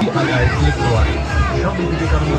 H-I-I-P-O-I. Show me the camera.